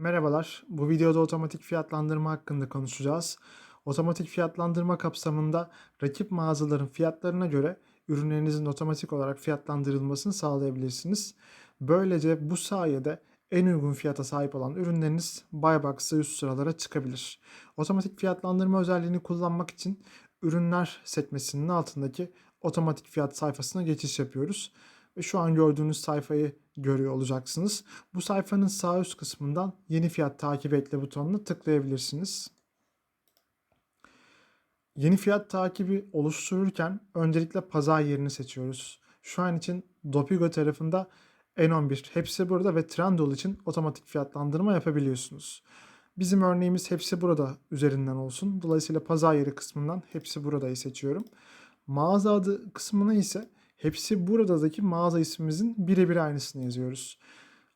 Merhabalar. Bu videoda otomatik fiyatlandırma hakkında konuşacağız. Otomatik fiyatlandırma kapsamında rakip mağazaların fiyatlarına göre ürünlerinizin otomatik olarak fiyatlandırılmasını sağlayabilirsiniz. Böylece bu sayede en uygun fiyata sahip olan ürünleriniz Buybox'ta üst sıralara çıkabilir. Otomatik fiyatlandırma özelliğini kullanmak için ürünler sekmesinin altındaki otomatik fiyat sayfasına geçiş yapıyoruz. Ve şu an gördüğünüz sayfayı görüyor olacaksınız. Bu sayfanın sağ üst kısmından yeni fiyat takip ekle butonuna tıklayabilirsiniz. Yeni fiyat takibi oluştururken öncelikle pazar yerini seçiyoruz. Şu an için Dopigo tarafında N11 hepsi burada ve Trendyol için otomatik fiyatlandırma yapabiliyorsunuz. Bizim örneğimiz hepsi burada üzerinden olsun. Dolayısıyla pazar yeri kısmından hepsi buradayı seçiyorum. Mağaza adı kısmına ise hepsi buradaki mağaza ismimizin birebir aynısını yazıyoruz.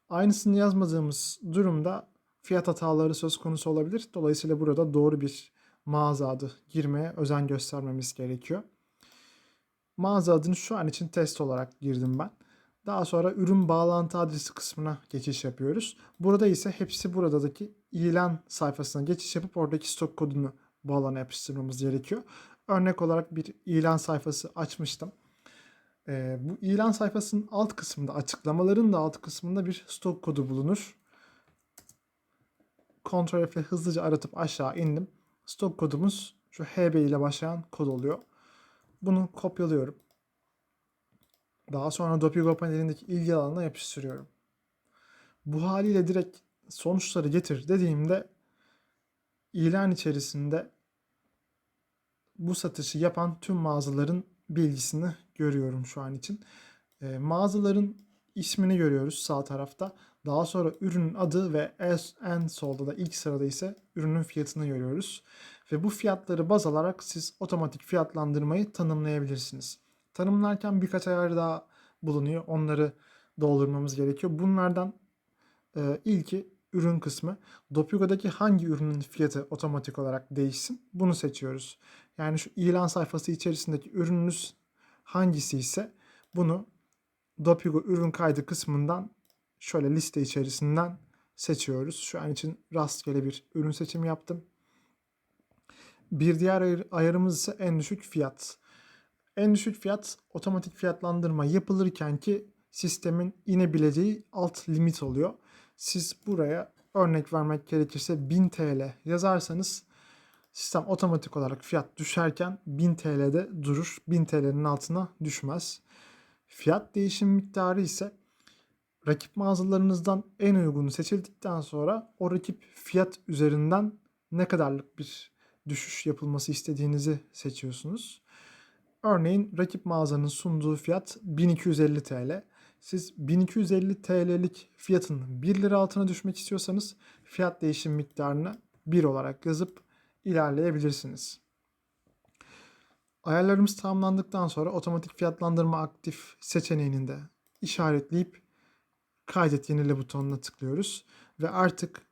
Aynısını yazmadığımız durumda fiyat hataları söz konusu olabilir. Dolayısıyla burada doğru bir mağaza adı girmeye özen göstermemiz gerekiyor. Mağaza adını şu an için test olarak girdim ben. Daha sonra ürün bağlantı adresi kısmına geçiş yapıyoruz. Burada ise hepsi buradaki ilan sayfasına geçiş yapıp oradaki stok kodunu bu alana yapıştırmamız gerekiyor. Örnek olarak bir ilan sayfası açmıştım. Ee, bu ilan sayfasının alt kısmında, açıklamaların da alt kısmında bir stok kodu bulunur. Ctrl F ile hızlıca aratıp aşağı indim. Stok kodumuz şu HB ile başlayan kod oluyor. Bunu kopyalıyorum. Daha sonra Dopigo panelindeki ilgi alanına yapıştırıyorum. Bu haliyle direkt sonuçları getir dediğimde ilan içerisinde bu satışı yapan tüm mağazaların bilgisini görüyorum şu an için. E, mağazaların ismini görüyoruz sağ tarafta. Daha sonra ürünün adı ve en solda da ilk sırada ise ürünün fiyatını görüyoruz. Ve bu fiyatları baz alarak siz otomatik fiyatlandırmayı tanımlayabilirsiniz. Tanımlarken birkaç ayar daha bulunuyor. Onları doldurmamız gerekiyor. Bunlardan e, ilki ürün kısmı. Dopigo'daki hangi ürünün fiyatı otomatik olarak değişsin bunu seçiyoruz. Yani şu ilan sayfası içerisindeki ürününüz hangisi ise bunu Dopigo ürün kaydı kısmından şöyle liste içerisinden seçiyoruz. Şu an için rastgele bir ürün seçimi yaptım. Bir diğer ayar, ayarımız ise en düşük fiyat. En düşük fiyat otomatik fiyatlandırma yapılırken ki sistemin inebileceği alt limit oluyor. Siz buraya örnek vermek gerekirse 1000 TL yazarsanız sistem otomatik olarak fiyat düşerken 1000 TL'de durur. 1000 TL'nin altına düşmez. Fiyat değişim miktarı ise rakip mağazalarınızdan en uygunu seçildikten sonra o rakip fiyat üzerinden ne kadarlık bir düşüş yapılması istediğinizi seçiyorsunuz. Örneğin rakip mağazanın sunduğu fiyat 1250 TL. Siz 1250 TL'lik fiyatın 1 lira altına düşmek istiyorsanız fiyat değişim miktarını 1 olarak yazıp ilerleyebilirsiniz. Ayarlarımız tamamlandıktan sonra otomatik fiyatlandırma aktif seçeneğini de işaretleyip kaydet yenile butonuna tıklıyoruz ve artık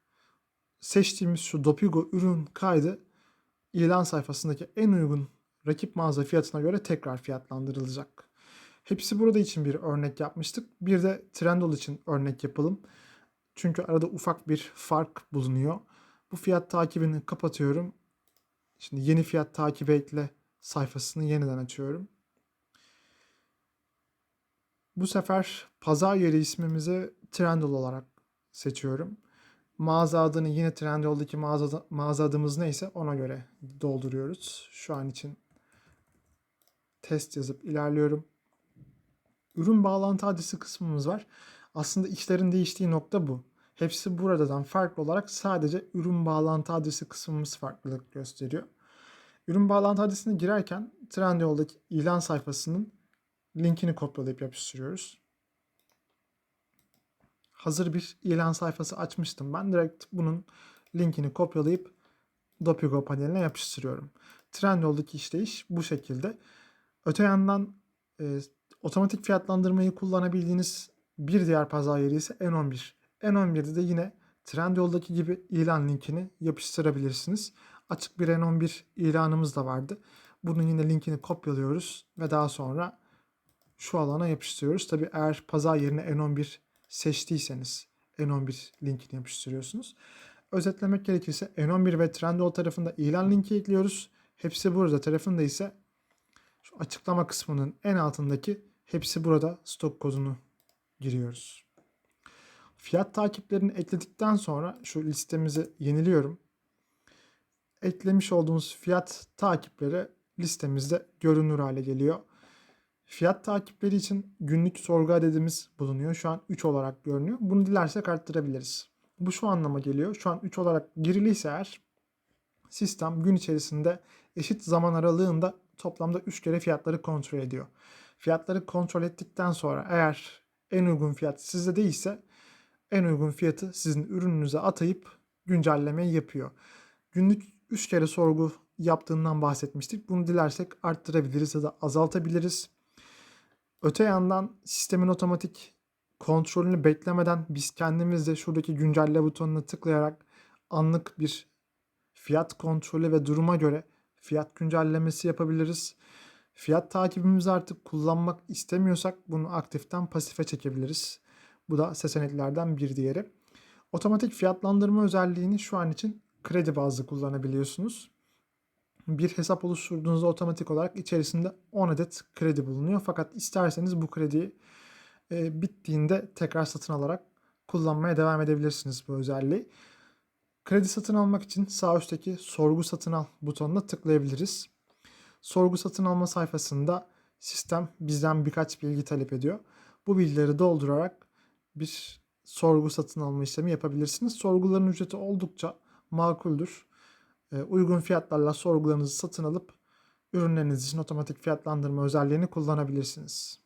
seçtiğimiz şu Dopigo ürün kaydı ilan sayfasındaki en uygun rakip mağaza fiyatına göre tekrar fiyatlandırılacak. Hepsi burada için bir örnek yapmıştık. Bir de Trendyol için örnek yapalım. Çünkü arada ufak bir fark bulunuyor. Bu fiyat takibini kapatıyorum. Şimdi yeni fiyat takip ekle sayfasını yeniden açıyorum. Bu sefer pazar yeri ismimizi Trendyol olarak seçiyorum. Mağaza adını yine Trendyol'daki mağaza, mağaza adımız neyse ona göre dolduruyoruz. Şu an için test yazıp ilerliyorum. Ürün bağlantı adresi kısmımız var. Aslında işlerin değiştiği nokta bu. Hepsi buradan farklı olarak sadece ürün bağlantı adresi kısmımız farklılık gösteriyor. Ürün bağlantı adresine girerken Trendyol'daki ilan sayfasının linkini kopyalayıp yapıştırıyoruz. Hazır bir ilan sayfası açmıştım. Ben direkt bunun linkini kopyalayıp Dopigo paneline yapıştırıyorum. Trendyol'daki işleyiş bu şekilde. Öte yandan e, otomatik fiyatlandırmayı kullanabildiğiniz bir diğer pazar yeri ise N11. N11'de de yine Trendyol'daki gibi ilan linkini yapıştırabilirsiniz. Açık bir N11 ilanımız da vardı. Bunun yine linkini kopyalıyoruz ve daha sonra şu alana yapıştırıyoruz. Tabi eğer pazar yerine N11 seçtiyseniz N11 linkini yapıştırıyorsunuz. Özetlemek gerekirse N11 ve Trendyol tarafında ilan linki ekliyoruz. Hepsi burada tarafında ise şu açıklama kısmının en altındaki hepsi burada stok kodunu giriyoruz. Fiyat takiplerini ekledikten sonra şu listemizi yeniliyorum. Eklemiş olduğumuz fiyat takipleri listemizde görünür hale geliyor. Fiyat takipleri için günlük sorgu adedimiz bulunuyor. Şu an 3 olarak görünüyor. Bunu dilersek arttırabiliriz. Bu şu anlama geliyor. Şu an 3 olarak giriliyse eğer sistem gün içerisinde eşit zaman aralığında toplamda 3 kere fiyatları kontrol ediyor. Fiyatları kontrol ettikten sonra eğer en uygun fiyat sizde değilse en uygun fiyatı sizin ürününüze atayıp güncellemeyi yapıyor. Günlük 3 kere sorgu yaptığından bahsetmiştik. Bunu dilersek arttırabiliriz ya da azaltabiliriz. Öte yandan sistemin otomatik kontrolünü beklemeden biz kendimiz de şuradaki güncelle butonuna tıklayarak anlık bir fiyat kontrolü ve duruma göre fiyat güncellemesi yapabiliriz. Fiyat takibimizi artık kullanmak istemiyorsak bunu aktiften pasife çekebiliriz. Bu da seçeneklerden bir diğeri. Otomatik fiyatlandırma özelliğini şu an için kredi bazlı kullanabiliyorsunuz. Bir hesap oluşturduğunuzda otomatik olarak içerisinde 10 adet kredi bulunuyor. Fakat isterseniz bu krediyi e, bittiğinde tekrar satın alarak kullanmaya devam edebilirsiniz bu özelliği. Kredi satın almak için sağ üstteki sorgu satın al butonuna tıklayabiliriz. Sorgu satın alma sayfasında sistem bizden birkaç bilgi talep ediyor. Bu bilgileri doldurarak bir sorgu satın alma işlemi yapabilirsiniz. Sorguların ücreti oldukça makuldür. E, uygun fiyatlarla sorgularınızı satın alıp ürünleriniz için otomatik fiyatlandırma özelliğini kullanabilirsiniz.